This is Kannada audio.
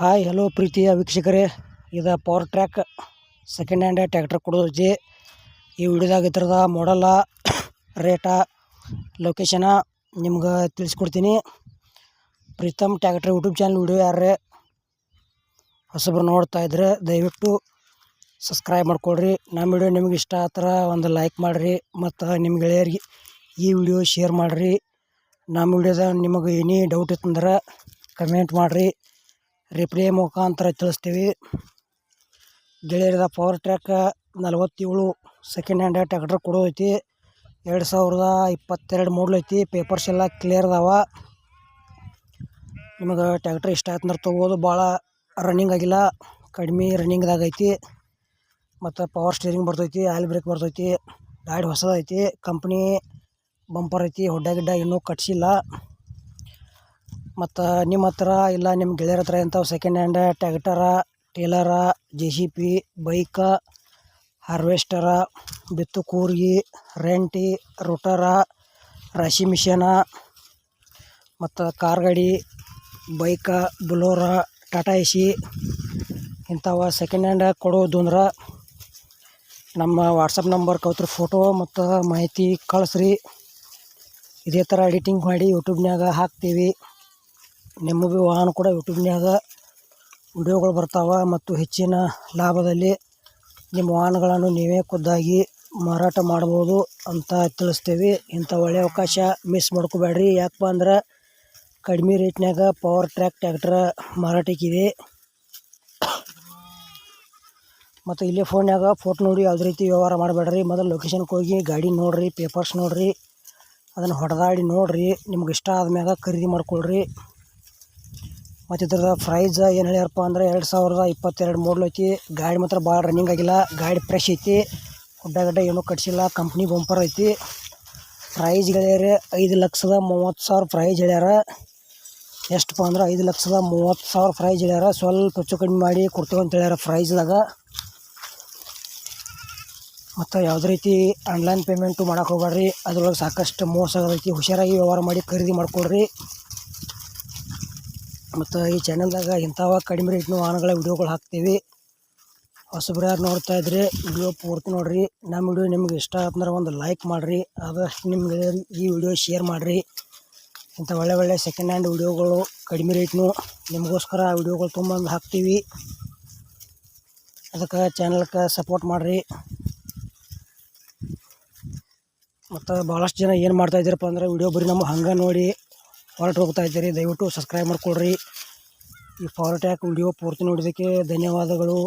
ಹಾಯ್ ಹಲೋ ಪ್ರೀತಿಯ ವೀಕ್ಷಕರೇ. ಇದು power track second hand tractor G. ಈ ವಿಡಿಯೋದಾಗ ಇದ್ರದ ಮಾಡಲ್ಲ ರೇಟ ಲೊಕೇಶನ ನಿಮ್ಗೆ ತಿಳಿಸ್ಕೊಡ್ತೀನಿ. Preetam tractor YouTube channel video ಯಾರೇ ಹೊಸಬ್ರು ನೋಡ್ತಾ ಇದ್ರೆ ದಯವಿಟ್ಟು ಸಬ್ಸ್ಕ್ರೈಬ್ ಮಾಡ್ಕೊಳ್ರಿ. ನಮ್ಮ ವಿಡಿಯೋ ನಿಮ್ಗೆ ಇಷ್ಟ ಆತರ ಒಂದು ಲೈಕ್ ಮಾಡಿರಿ ಮತ್ತು ನಿಮ್ಮ ಗೆಳೆಯರಿಗೆ ಈ ವಿಡಿಯೋ ಶೇರ್ ಮಾಡಿರಿ. ನಮ್ಮ ವಿಡಿಯೋದಾಗ ನಿಮಗೆ ಏನೇ ಡೌಟ್ ಇತ್ತಂದ್ರೆ ಕಮೆಂಟ್ ಮಾಡಿರಿ. ರಿಪ್ಲೈ ಮುಖಾಂತರ ತಿಳಿಸ್ತೀವಿ. ಗೆಳೆಯರದ ಪವರ್ ಟ್ರ್ಯಾಕ್ ನಲವತ್ತೇಳು ಸೆಕೆಂಡ್ ಹ್ಯಾಂಡ್ ಕೊಡೋ ಐತಿ. ಎರಡು ಸಾವಿರದ ಇಪ್ಪತ್ತೆರಡು ಮಾಡಲ್ ಐತಿ. ಪೇಪರ್ಸ್ ಎಲ್ಲ ಕ್ಲಿಯರ್ ಅದಾವ. ನಿಮಗೆ ಟ್ಯಾಕ್ಟ್ರ್ ಇಷ್ಟ ಆಯ್ತಂದ್ರೆ ತೊಗೋದು ಭಾಳ ರನ್ನಿಂಗ್ ಆಗಿಲ್ಲ. ಕಡಿಮೆ ರನ್ನಿಂಗ್ದಾಗ ಐತಿ. ಮತ್ತು ಪವರ್ ಸ್ಟೀರಿಂಗ್ ಬರ್ತೈತಿ ಆಯಿಲ್ ಬ್ರೇಕ್ ಬರ್ತೈತಿ. ಗಾಡಿ ಹೊಸದೈತಿ ಕಂಪ್ನಿ ಬಂಪರ್ ಐತಿ. ಹೊಡ್ಡ ಗಿಡ್ಡ ಇನ್ನೂ ಕಟ್ಸಿಲ್ಲ. ಮತ್ತು ನಿಮ್ಮ ಹತ್ರ ಇಲ್ಲ ನಿಮ್ಮ ಗೆಳೆಯರ ಹತ್ರ ಇಂಥವು second hand tractor trailer J C B bike harvester ಬಿತ್ತು ಕೂರ್ಗಿ ರೆಂಟಿ ರೋಟರ ರಾಶಿ ಮಿಷನ, ಮತ್ತು ಕಾರ್ ಗಾಡಿ bike Bolero, Tata A C ಇಂಥವು ಸೆಕೆಂಡ್ ಹ್ಯಾಂಡ್ ಕೊಡೋದು ಅಂದ್ರೆ ನಮ್ಮ ವಾಟ್ಸಪ್ ನಂಬರ್ ಕೌತ್ರ ಫೋಟೋ ಮತ್ತು ಮಾಹಿತಿ ಕಳಿಸ್ರಿ. ಇದೇ ಥರ ಎಡಿಟಿಂಗ್ ಮಾಡಿ ಯೂಟ್ಯೂಬ್ನಾಗ ಹಾಕ್ತೀವಿ. ನಿಮಗೂ ವಾಹನ ಕೂಡ ಯೂಟ್ಯೂಬ್ನಾಗ ವಿಡಿಯೋಗಳು ಬರ್ತಾವೆ ಮತ್ತು ಹೆಚ್ಚಿನ ಲಾಭದಲ್ಲಿ ನಿಮ್ಮ ವಾಹನಗಳನ್ನು ನೀವೇ ಖುದ್ದಾಗಿ ಮಾರಾಟ ಮಾಡ್ಬೋದು ಅಂತ ತಿಳಿಸ್ತೀವಿ. ಇಂಥ ಒಳ್ಳೆಯ ಅವಕಾಶ ಮಿಸ್ ಮಾಡ್ಕೋಬೇಡ್ರಿ. ಯಾಕಪ್ಪ ಅಂದ್ರೆ ಕಡಿಮೆ ರೇಟ್ನಾಗ ಪವರ್ ಟ್ರ್ಯಾಕ್ ಟ್ಯಾಕ್ಟ್ರ ಮಾರಾಟಕ್ಕಿದೆ. ಮತ್ತು ಇಲ್ಲೇ ಫೋನ್ಯಾಗ ಫೋಟೋ ನೋಡಿ ಯಾವುದೇ ರೀತಿ ವ್ಯವಹಾರ ಮಾಡಬೇಡ್ರಿ. ಮೊದಲು ಲೊಕೇಶನ್ಗೆ ಹೋಗಿ ಗಾಡಿ ನೋಡಿರಿ, ಪೇಪರ್ಸ್ ನೋಡಿರಿ, ಅದನ್ನು ಹೊಡೆದಾಡಿ ನೋಡಿರಿ. ನಿಮ್ಗೆ ಇಷ್ಟ ಆದ್ಮ್ಯಾಗ ಖರೀದಿ ಮಾಡ್ಕೊಳ್ರಿ. ಮತ್ತು ಇದ್ರದ ಪ್ರೈಸ್ ಏನು ಹೇಳ್ಯಾರಪ್ಪ ಅಂದ್ರೆ ಎರಡು ಸಾವಿರದ ಇಪ್ಪತ್ತೆರಡು ಮಾಡಲ್ ಐತಿ. ಗಾಡಿ ಮಾತ್ರ ಭಾಳ ರನ್ನಿಂಗ್ ಆಗಿಲ್ಲ. ಗಾಡಿ ಫ್ರೆಶ್ ಐತಿ. ಗುಡ್ಡ ಗಡ್ಡ ಏನೂ ಕಟ್ಸಿಲ್ಲ. ಕಂಪ್ನಿ ಬಂಪರ್ ಐತಿ. ಪ್ರೈಸ್ ಹೇಳ್ಯಾರ ಐದು ಲಕ್ಷದ ಮೂವತ್ತು ಸಾವಿರ ಪ್ರೈಸ್ ಹೇಳ್ಯಾರ. ಎಷ್ಟಪ್ಪ ಅಂದ್ರೆ ಐದು ಲಕ್ಷದ ಮೂವತ್ತು ಸಾವಿರ ಪ್ರೈಸ್ ಹೇಳ್ಯಾರ. ಸ್ವಲ್ಪ ಹೆಚ್ಚು ಕಡಿಮೆ ಮಾಡಿ ಕೊಡ್ತೀವಿ ಅಂತ ಹೇಳ್ಯಾರ ಪ್ರೈಸ್ದಾಗ ಮತ್ತು ಯಾವುದೇ ರೀತಿ ಆನ್ಲೈನ್ ಪೇಮೆಂಟು ಮಾಡೋಕೆ ಹೋಗ್ಬೇಡ್ರಿ ಅದ್ರೊಳಗೆ ಸಾಕಷ್ಟು ಮೋಸ ಆಗೋದೈತಿ ಹುಷಾರಾಗಿ ವ್ಯವಹಾರ ಮಾಡಿ ಖರೀದಿ ಮಾಡ್ಕೊಳ್ರಿ ಮತ್ತು ಈ ಚಾನಲ್ದಾಗ ಇಂಥವ ಕಡಿಮೆ ರೇಟ್ನ ವಾಹನಗಳ ವೀಡಿಯೋಗಳು ಹಾಕ್ತೀವಿ. ಹೊಸಬ್ರು ಯಾರು ನೋಡ್ತಾ ಇದ್ರೆ ವಿಡಿಯೋ ಪೂರ್ತಿ ನೋಡಿರಿ. ನಮ್ಮ ವಿಡಿಯೋ ನಿಮ್ಗೆ ಇಷ್ಟ ಆತಂದ್ರೆ ಒಂದು ಲೈಕ್ ಮಾಡಿರಿ. ಆದಷ್ಟು ನಿಮ್ಮ ಈ ವಿಡಿಯೋ ಶೇರ್ ಮಾಡಿರಿ. ಇಂಥ ಒಳ್ಳೆ ಒಳ್ಳೆ ಸೆಕೆಂಡ್ ಹ್ಯಾಂಡ್ ವಿಡಿಯೋಗಳು ಕಡಿಮೆ ರೇಟ್ನು ನಿಮಗೋಸ್ಕರ ವಿಡಿಯೋಗಳು ತುಂಬಂದು ಹಾಕ್ತೀವಿ. ಅದಕ್ಕೆ ಚಾನಲ್ಗೆ ಸಪೋರ್ಟ್ ಮಾಡಿರಿ. ಮತ್ತು ಭಾಳಷ್ಟು ಜನ ಏನು ಮಾಡ್ತಾ ಇದ್ದೀರಪ್ಪ ಅಂದ್ರೆ ವಿಡಿಯೋ ಬರೀ ನಮ್ಮ ಹಂಗೆ ನೋಡಿ ಹೊರಟು ಹೋಗ್ತಾ ಇದ್ದೀರಿ. ದಯವಿಟ್ಟು ಸಬ್ಸ್ಕ್ರೈಬ್ ಮಾಡ್ಕೊಳ್ರಿ. ಈ ಫಾರ್ಟ್ಯಾಕ್ ವಿಡಿಯೋ ಪೂರ್ತಿ ನೋಡಿದ್ದಕ್ಕೆ ಧನ್ಯವಾದಗಳು.